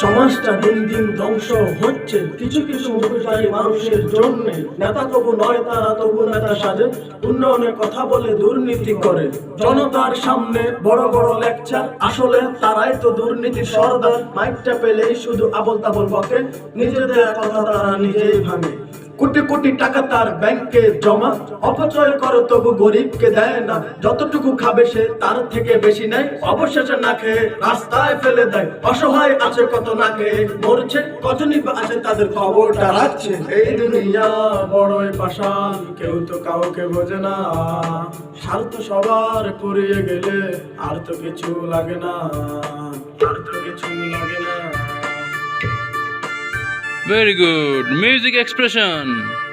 সমাজটা দিন দিন ধ্বংস হচ্ছে। কিছু কিছু মুখোশধারী মানুষের জন্য নেতা তবু নয়, তারা তবু নেতা সাজে। উন্নয়নের কথা বলে দুর্নীতি করে। জনতার সামনে বড় বড় লেকচার আসলে তারাই তো দুর্নীতির সর্দার। মাইকটা পেলেই শুধু আবল তাবল বকে। নিজেদের কথা তারা নিজেই ভাঙে। কোটি কোটি টাকা তার ব্যাংকে জমা। অপচয় করে তবু গরিবকে দেয় না। যতটুকু খাবে সে তার থেকে বেশি নেয়। অবশেষে না খেয়ে রাস্তায় ফেলে দেয়। অসহায় আছে কত না খেয়ে মরছে। কজনই আছে তাদের খবরটা রাখছে। এই দুনিয়া বড়ই পাষাণ, কেউ তো কাউকে বোঝে না। স্বার্থ সবার পুড়িয়ে গেলে আর তো কিছু লাগে না। Very good. Music expression.